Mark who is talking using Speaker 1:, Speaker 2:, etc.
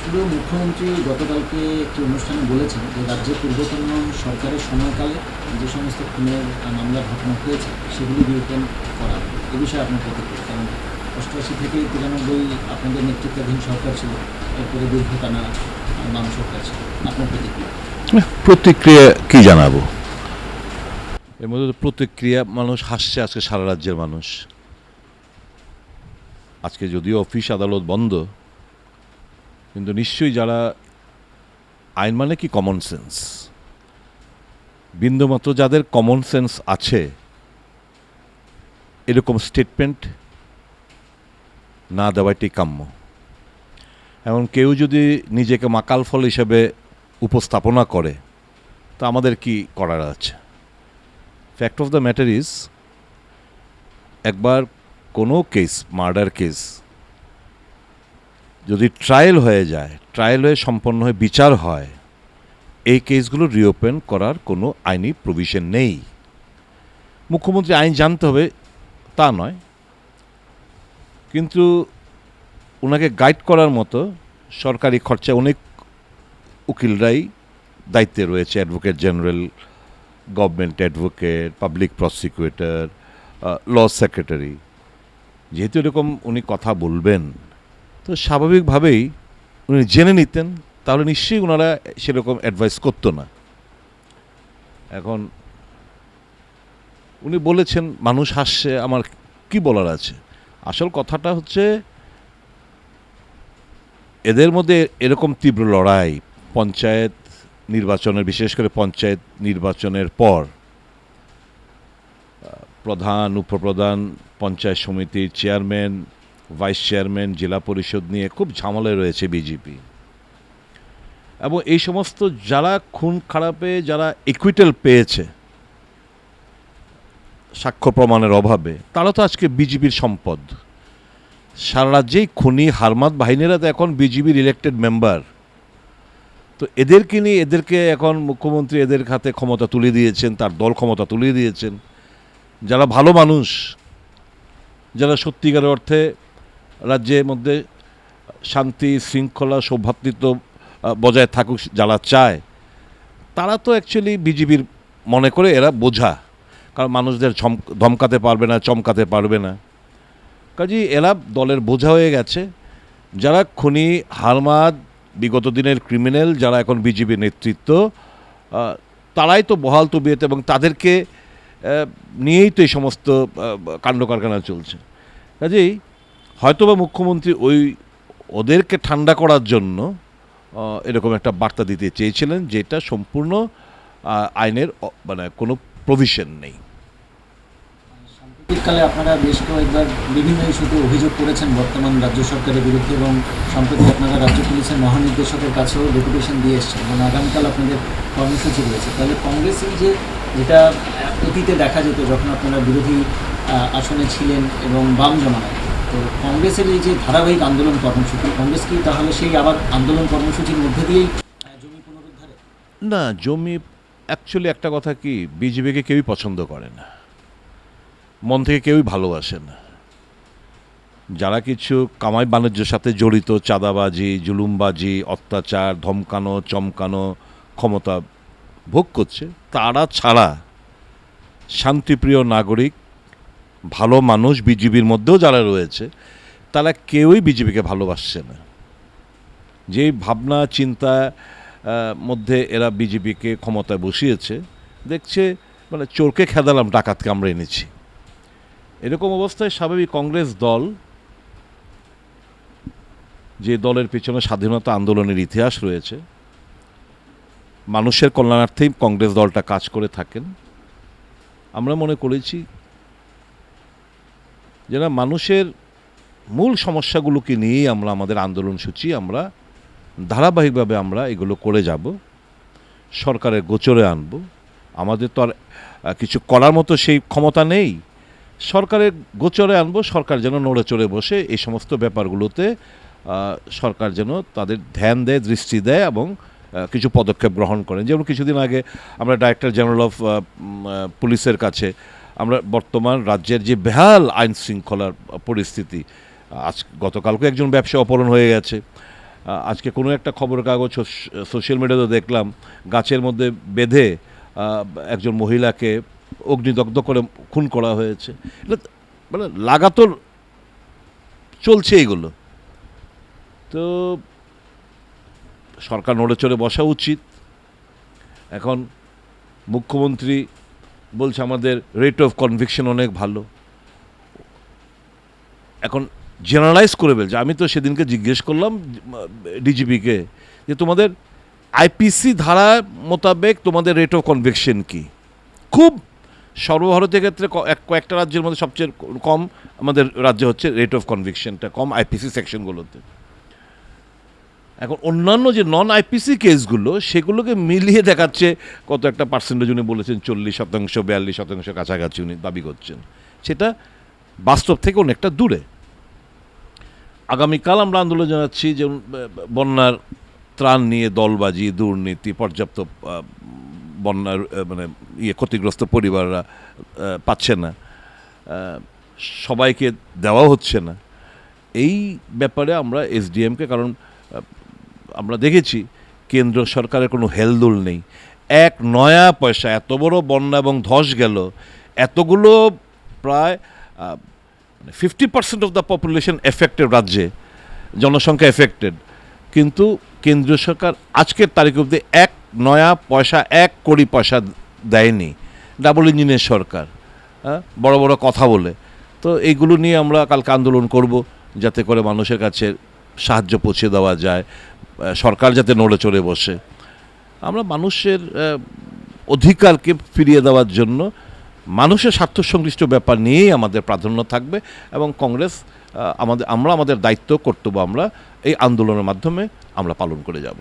Speaker 1: শুধু মুখ্যমন্ত্রী গতকালকে একটি অনুষ্ঠানে বলেছেন যে রাজ্যের পূর্বতন সরকারের সময়কালে যে সমস্ত খুনের মামলার ঘটনা হয়েছে সেগুলি রিওপেন করা। এ বিষয়ে আপনার প্রতিক্রিয়া কারণ অষ্টআশি থেকে তিরানব্বই আপনাদের নেতৃত্বাধীন সরকার ছিল এরপরে দীর্ঘ টানা বাম সরকার ছিল। আপনার প্রতিক্রিয়া?
Speaker 2: প্রতিক্রিয়া কি জানাব? এর মধ্যে প্রতিক্রিয়া মানুষ হাসছে আজকে সারা রাজ্যের মানুষ। আজকে যদিও অফিস আদালত বন্ধ, কিন্তু নিশ্চয়ই যারা আইন মানে কি কমন সেন্স বিন্দুমাত্র যাদের কমন সেন্স আছে, এরকম স্টেটমেন্ট না দেওয়াটাই কাম্য। এখন কেউ যদি নিজেকে মাকাল ফল হিসেবে উপস্থাপনা করে, তা আমাদের কি করার আছে? Fact of the matter is একবার কোনো কেস, মার্ডার কেস যদি ট্রায়াল হয়ে যায়, ট্রায়াল হয়ে সম্পন্ন হয়ে বিচার হয়, এই কেসগুলো রিওপেন করার কোনো আইনি প্রভিশন নেই। মুখ্যমন্ত্রী আইন জানতে হবে, তা নয়। কিন্তু ওনাকে গাইড করার মতো সরকারি খরচায় অনেক উকিলরাই দায়িত্বে রয়েছে, advocate general, government advocate, public prosecutor law secretary. যেহেতু এরকম উনি কথা বলবেন, তো স্বাভাবিকভাবেই উনি জেনে নিতেন, তাহলে নিশ্চয়ই ওনারা সেরকম অ্যাডভাইস করতো না। এখন উনি বলেছেন, মানুষ হাসছে, আমার কি বলার আছে? আসল কথাটা হচ্ছে, এদের মধ্যে এরকম তীব্র লড়াই, পঞ্চায়েত নির্বাচনের, বিশেষ করে পঞ্চায়েত নির্বাচনের পর প্রধান, উপপ্রধান পঞ্চায়েত সমিতির চেয়ারম্যান, ভাইস চেয়ারম্যান, জেলা পরিষদ নিয়ে খুব ঝামেলায় রয়েছে বিজেপি। এবং এই সমস্ত যারা খুন খারাপে, যারা ইকুইটাল পেয়েছে, সাক্ষ্য প্রমাণের অভাবে, তারা তো আজকে বিজেপির সম্পদ। সারা রাজ্যেই খুনি হারমাত বাহিনীরা তো এখন বিজেপির ইলেক্টেড মেম্বার তো এদেরকে নিয়ে, এদেরকে এখন মুখ্যমন্ত্রী এদের হাতে ক্ষমতা তুলে দিয়েছেন, তার দল ক্ষমতা তুলে দিয়েছেন। যারা ভালো মানুষ যারা সত্যিকার অর্থে রাজ্যের মধ্যে শান্তি, শৃঙ্খলা সৌভ্রাতৃত্ব বজায় থাকুক যারা চায়, তারা তো অ্যাকচুয়ালি বিজেপির মনে করে এরা বোঝা। কারণ মানুষদের ধমকাতে পারবে না, চমকাতে পারবে না। কাজেই এরা দলের বোঝা হয়ে গেছে। যারা খুনি, হারমাদ, বিগত দিনের ক্রিমিনাল যারা এখন বিজেপি নেতৃত্ব তারাই তো বহাল তবিয়ত এবং তাদেরকে নিয়েই তো এই সমস্ত আহ, কাণ্ড কারখানা চলছে। কাজেই হয়তোবা মুখ্যমন্ত্রী ওই ওদেরকে ঠান্ডা করার জন্য এরকম একটা বার্তা দিতে চেয়েছিলেন যেটা সম্পূর্ণ আইনের মানে কোনো প্রভিশন নেই।
Speaker 1: সাম্প্রতিককালে আপনারা বেশ কয়েকবার বিভিন্ন ইস্যুতে অভিযোগ করেছেন বর্তমান রাজ্য সরকারের বিরুদ্ধে এবং সম্প্রতি আপনারা রাজ্য পুলিশের মহানির্দেশকের কাছেও ডেপুটেশন দিয়ে এসছেন। এবং আগামীকাল আপনাদের কর্মসূচি রয়েছে। তাহলে কংগ্রেস এই যে যেটা অতীতে দেখা যেত যখন আপনারা বিরোধী আসনে ছিলেন এবং বাম জমানায়। তো কংগ্রেসের এই যে ধারাবাহিক আন্দোলন কর্মসূচি, কংগ্রেস কি তাহলে সেই আবার আন্দোলন কর্মসূচির মধ্যে দিয়েই জমি পুনরুদ্ধারে?
Speaker 2: না, জমি অ্যাকচুয়ালি একটা কথা কি, বিজেপিকে কেউই পছন্দ করে না। মন থেকে কেউই ভালোবাসে না। যারা কিছু কামাই বাণিজ্যের সাথে জড়িত, চাঁদাবাজি, জুলুমবাজি, অত্যাচার, ধমকানো, চমকানো ক্ষমতা ভোগ করছে, তারা ছাড়া শান্তিপ্রিয় নাগরিক, ভালো মানুষ বিজেপির মধ্যেও যারা রয়েছে, তারা কেউই বিজেপিকে ভালোবাসছে না। যেই ভাবনা, চিন্তা মধ্যে এরা বিজেপিকে ক্ষমতায় বসিয়েছে, দেখছে মানে চোরকে খেদালাম, ডাকাতকে আমরা এনেছি। এরকম অবস্থায় স্বাভাবিক কংগ্রেস দল, যে দলের পেছনে স্বাধীনতা আন্দোলনের ইতিহাস রয়েছে মানুষের কল্যাণার্থেই কংগ্রেস দলটা কাজ করে থাকেন। আমরা মনে করেছি যারা মানুষের মূল সমস্যাগুলোকে নিয়েই আমরা, আমাদের আন্দোলন সূচি, আমরা ধারাবাহিকভাবে আমরা এগুলো করে যাব, সরকারের গোচরে আনব। আমাদের তো আর কিছু করার মতো সেই ক্ষমতা নেই। সরকারের গোচরে আনব, সরকার যেন নড়ে চড়ে বসে এই সমস্ত ব্যাপারগুলোতে সরকার যেন তাদের ধ্যান দেয়, দৃষ্টি দেয় এবং কিছু পদক্ষেপ গ্রহণ করেন। যেমন কিছুদিন আগে আমরা ডাইরেক্টর জেনারেল অফ পুলিশের কাছে আমরা বর্তমান রাজ্যের যে বেহাল আইন শৃঙ্খলার পরিস্থিতি, আজ গতকালকে একজন ব্যবসা অপহরণ হয়ে গেছে। আজকে কোনো একটা খবর কাগজ সোশ্যাল মিডিয়াতে দেখলাম, গাছের মধ্যে বেঁধে একজন মহিলাকে অগ্নিদগ্ধ করে খুন করা হয়েছে। এটা মানে লাগাতর চলছে এগুলো। তো সরকার নড়ে চড়ে বসা উচিত। এখন মুখ্যমন্ত্রী বলছে আমাদের রেট অফ কনভিকশন অনেক ভালো। এখন জেনারেলাইজ করে বলছে, আমি তো সেদিনকে জিজ্ঞেস করলাম ডিজিপিকে যে তোমাদের আইপিসি ধারা মোতাবেক তোমাদের রেট অফ কনভিকশন কি? খুব সর্বভারতীয় ক্ষেত্রে কয়েকটা রাজ্যের মধ্যে সবচেয়ে কম আমাদের রাজ্যে হচ্ছে রেট অফ কনভিকশনটা কম আইপিসি সেকশনগুলোতে এখন অন্যান্য যে নন আইপিসি কেসগুলো সেগুলোকে মিলিয়ে দেখাচ্ছে কত একটা পার্সেন্টেজ উনি বলেছেন, চল্লিশ শতাংশ, বিয়াল্লিশ শতাংশ কাছাকাছি উনি দাবি করছেন। সেটা বাস্তব থেকে অনেকটা দূরে। আগামীকাল আমরা আন্দোলন জানাচ্ছি যে বন্যার ত্রাণ নিয়ে দলবাজি, দুর্নীতি, পর্যাপ্ত বন্যার মানে ইয়ে ক্ষতিগ্রস্ত পরিবাররা পাচ্ছে না। সবাইকে দেওয়া হচ্ছে না। এই ব্যাপারে আমরা এসডিএমকে কারণ আমরা দেখেছি, কেন্দ্র সরকারের কোনো হেলদুল নেই। এক নয়া পয়সা, এত বড় বন্যা এবং ধস গেল, এতগুলো প্রায় fifty percent of the population affected রাজ্যে, জনসংখ্যা এফেক্টেড কিন্তু কেন্দ্রীয় সরকার আজকের তারিখ অবধি এক নয়া পয়সা, এক কোটি পয়সা দেয়নি, ডাবল ইঞ্জিনের সরকার বড় বড় কথা বলে। তো এইগুলো নিয়ে আমরা কালকে আন্দোলন করব, যাতে করে মানুষের কাছে সাহায্য পৌঁছে দেওয়া যায় সরকার যাতে নড়ে চড়ে বসে। আমরা মানুষের অধিকারকে ফিরিয়ে দেওয়ার জন্য মানুষের স্বার্থ সংশ্লিষ্ট ব্যাপার নিয়েই আমাদের প্রাধান্য থাকবে এবং কংগ্রেস আমাদের, আমরা আমাদের দায়িত্ব, কর্তব্য আমরা এই আন্দোলনের মাধ্যমে আমরা পালন করে যাব।